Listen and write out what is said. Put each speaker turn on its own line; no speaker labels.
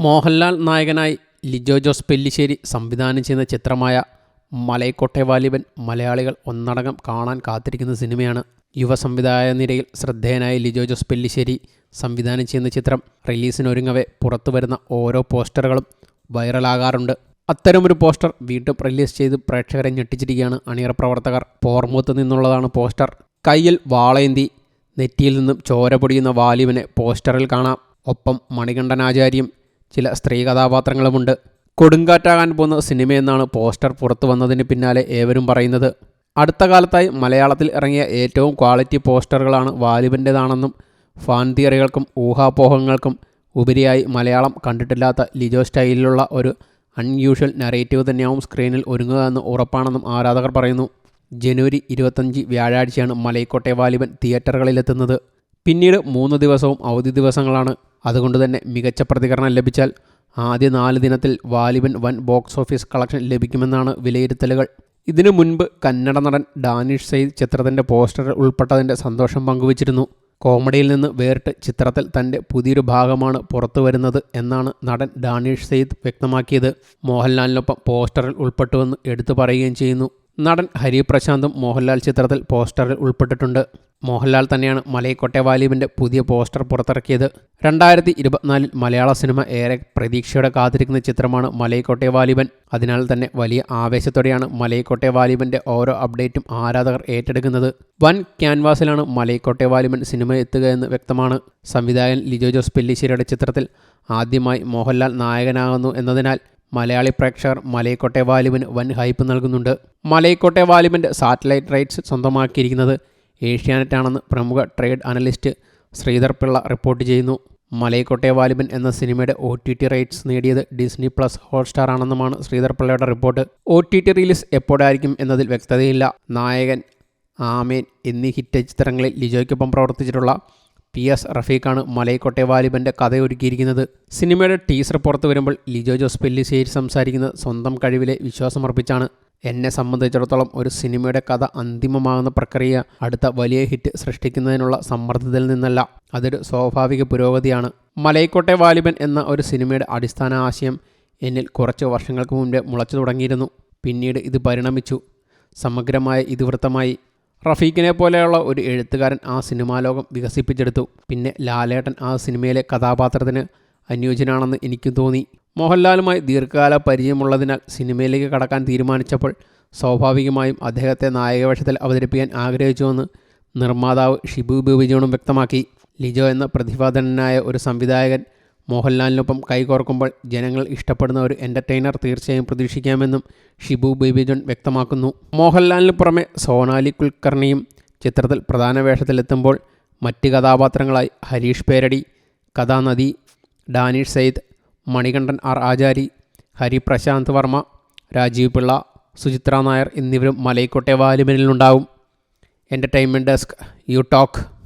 മോഹൻലാൽ നായകനായി ലിജോ ജോസ് പെല്ലിശ്ശേരി സംവിധാനം ചെയ്യുന്ന ചിത്രമായ മലൈക്കോട്ടെ വാലിബൻ മലയാളികൾ ഒന്നടങ്കം കാണാൻ കാത്തിരിക്കുന്ന സിനിമയാണ്. യുവ സംവിധായ നിരയിൽ ശ്രദ്ധേയനായ ലിജോ ജോസ് പെല്ലിശ്ശേരി സംവിധാനം ചെയ്യുന്ന ചിത്രം റിലീസിനൊരുങ്ങവേ പുറത്തു വരുന്ന ഓരോ പോസ്റ്ററുകളും വൈറലാകാറുണ്ട്. അത്തരമൊരു പോസ്റ്റർ വീണ്ടും റിലീസ് ചെയ്ത് പ്രേക്ഷകരെ ഞെട്ടിച്ചിരിക്കുകയാണ് അണിയറ പ്രവർത്തകർ. പോർമുഖത്ത് നിന്നുള്ളതാണ് പോസ്റ്റർ. കയ്യിൽ വാളേന്തി നെറ്റിയിൽ നിന്നും ചോര പൊടിയുന്ന വാലിബനെ പോസ്റ്ററിൽ കാണാം. ഒപ്പം മണികണ്ഠനാചാര്യം ചില സ്ത്രീ കഥാപാത്രങ്ങളുമുണ്ട്. കൊടുങ്കാറ്റാകാൻ പോകുന്ന സിനിമയെന്നാണ് പോസ്റ്റർ പുറത്തു വന്നതിന് പിന്നാലെ ഏവരും പറയുന്നത്. അടുത്ത കാലത്തായി മലയാളത്തിൽ ഇറങ്ങിയ ഏറ്റവും ക്വാളിറ്റി പോസ്റ്ററുകളാണ് വാലിബന്റേതാണെന്നും ഫാൻ തിയറികൾക്കും ഊഹാപോഹങ്ങൾക്കും ഉപരിയായി മലയാളം കണ്ടിട്ടില്ലാത്ത ലിജോ സ്റ്റൈലിലുള്ള ഒരു അൺയൂഷ്വൽ നറേറ്റീവ് തന്നെയാവും സ്ക്രീനിൽ ഒരുങ്ങുക എന്ന് ഉറപ്പാണെന്നും ആരാധകർ പറയുന്നു. ജനുവരി ഇരുപത്തഞ്ച് വ്യാഴാഴ്ചയാണ് മലൈക്കോട്ടെ വാലിബൻ തിയേറ്ററുകളിലെത്തുന്നത്. പിന്നീട് മൂന്ന് ദിവസവും അവധി ദിവസങ്ങളാണ് അതുകൊണ്ട് തന്നെ മികച്ച പ്രതികരണം ലഭിച്ചാൽ ആദ്യ നാല് ദിനത്തിൽ വാലിബൻ വൻ ബോക്സ് ഓഫീസ് കളക്ഷൻ ലഭിക്കുമെന്നാണ് വിലയിരുത്തലുകൾ. ഇതിനു മുൻപ് കന്നഡ നടൻ ഡാനിഷ് സെയ്ദ് ചിത്രത്തിന്റെ പോസ്റ്റർ ഉൾപ്പെട്ടതിന്റെ സന്തോഷം പങ്കുവച്ചിരുന്നു. കോമഡിയിൽ നിന്ന് വേറിട്ട് ചിത്രത്തിൽ തന്റെ പുതിയൊരു ഭാഗമാണ് പുറത്തു വരുന്നത് എന്നാണ് നടൻ ഡാനിഷ് സെയ്ദ് വ്യക്തമാക്കിയത്. മോഹൻലാലിനൊപ്പം പോസ്റ്ററിൽ ഉൾപ്പെട്ടുവെന്ന് എടുത്തു പറയുകയും ചെയ്യുന്നു. നടൻ ഹരിപ്രശാന്തും മോഹൻലാൽ ചിത്രത്തിൽ പോസ്റ്ററിൽ ഉൾപ്പെട്ടിട്ടുണ്ട്. മോഹൻലാൽ തന്നെയാണ് മലയക്കോട്ടെ വാലിബിന്റെ പുതിയ പോസ്റ്റർ പുറത്തിറക്കിയത്. രണ്ടായിരത്തി ഇരുപത്തിനാലിൽ മലയാള സിനിമ ഏറെ പ്രതീക്ഷയോടെ കാത്തിരിക്കുന്ന ചിത്രമാണ് മലയക്കോട്ടെ വാലിബൻ അതിനാൽ തന്നെ വലിയ ആവേശത്തോടെയാണ് മലയക്കോട്ടെ വാലിബന്റെ ഓരോ അപ്ഡേറ്റും ആരാധകർ ഏറ്റെടുക്കുന്നത്. വൻ ക്യാൻവാസിലാണ് മലയക്കോട്ടെ വാലിബൻ സിനിമ എത്തുക എന്ന് വ്യക്തമാണ്. സംവിധായകൻ ലിജോ ജോസ് പെല്ലിശ്ശേരിയുടെ ചിത്രത്തിൽ ആദ്യമായി മോഹൻലാൽ നായകനാകുന്നു എന്നതിനാൽ മലയാളി പ്രേക്ഷകർ മലയക്കോട്ടെ വാലിബിന് വൻ ഹൈപ്പ് നൽകുന്നുണ്ട്. മലയക്കോട്ടെ വാലിബിന്റെ സാറ്റലൈറ്റ് റൈറ്റ്സ് സ്വന്തമാക്കിയിരിക്കുന്നത് ഏഷ്യാനെറ്റാണെന്ന് പ്രമുഖ trade analyst Sreedhar Pillai report ചെയ്യുന്നു. മലയക്കോട്ടെ വാലിബൻ എന്ന സിനിമയുടെ ഒ ടി ടി റൈറ്റ്സ് നേടിയത് ഡിസ്നി പ്ലസ് ഹോട്ട്സ്റ്റാർ ആണെന്നുമാണ് ശ്രീധർ പിള്ളയുടെ report O T T release എപ്പോഴായിരിക്കും എന്നതിൽ വ്യക്തതയില്ല. നായകൻ ആമേൻ എന്നീ ഹിറ്റ് ചിത്രങ്ങളിൽ ലിജോയ്ക്കൊപ്പം പ്രവർത്തിച്ചിട്ടുള്ള പി എസ് റഫീഖാണ് മലൈക്കോട്ടെ വാലിബന്റെ കഥയൊരുക്കിയിരിക്കുന്നത്. സിനിമയുടെ ടീസർ പുറത്തു വരുമ്പോൾ ലിജോ ജോസ് പെല്ലിശ്ശേരി സംസാരിക്കുന്നത് സ്വന്തം കഴിവിലെ വിശ്വാസമർപ്പിച്ചാണ്. എന്നെ സംബന്ധിച്ചിടത്തോളം ഒരു സിനിമയുടെ കഥ അന്തിമമാകുന്ന പ്രക്രിയ അടുത്ത വലിയ ഹിറ്റ് സൃഷ്ടിക്കുന്നതിനുള്ള സമ്മർദ്ദത്തിൽ നിന്നല്ല. അതൊരു സ്വാഭാവിക പുരോഗതിയാണ്. മലൈക്കോട്ടെ വാലിബൻ എന്ന ഒരു സിനിമയുടെ അടിസ്ഥാന ആശയം എന്നിൽ കുറച്ച് വർഷങ്ങൾക്ക് മുമ്പേ മുളച്ചു തുടങ്ങിയിരുന്നു. പിന്നീട് ഇത് പരിണമിച്ചു. സമഗ്രമായ ഇതിവൃത്തമായി റഫീഖിനെ പോലെയുള്ള ഒരു എഴുത്തുകാരൻ ആ സിനിമാലോകം വികസിപ്പിച്ചെടുത്തു. പിന്നെ ലാലേട്ടൻ ആ സിനിമയിലെ കഥാപാത്രത്തിന് അനുയോജ്യനാണെന്ന് എനിക്കും തോന്നി. മോഹൻലാലുമായി ദീർഘകാല പരിചയമുള്ളതിനാൽ സിനിമയിലേക്ക് കടക്കാൻ തീരുമാനിച്ചപ്പോൾ സ്വാഭാവികമായും അദ്ദേഹത്തെ നായകവേഷത്തിൽ അവതരിപ്പിക്കാൻ ആഗ്രഹിച്ചുവെന്ന് നിർമ്മാതാവ് ഷിബു ബിബിജോണും വ്യക്തമാക്കി. ലിജോ എന്ന പ്രതിഭാധനനായ ഒരു സംവിധായകൻ മോഹൻലാലിനൊപ്പം കൈകോർക്കുമ്പോൾ ജനങ്ങൾ ഇഷ്ടപ്പെടുന്ന ഒരു എന്റർടൈനർ തീർച്ചയായും പ്രതീക്ഷിക്കാമെന്നും ഷിബു ബേബിജോൺ വ്യക്തമാക്കുന്നു. മോഹൻലാലിന് പുറമെ സോനാലി കുൽക്കർണിയും ചിത്രത്തിൽ പ്രധാന വേഷത്തിലെത്തുമ്പോൾ മറ്റ് കഥാപാത്രങ്ങളായി ഹരീഷ് പേരടി കഥാനദി ഡാനിഷ് സയ്യിദ് മണികണ്ഠൻ ആർ ആചാരി ഹരിപ്രശാന്ത് വർമ്മ രാജീവ് പിള്ള സുചിത്ര നായർ എന്നിവരും മലൈക്കോട്ടെ വാലിബനിലുണ്ടാവും എന്റർടൈൻമെന്റ് ഡെസ്ക് യു ടോക്ക്.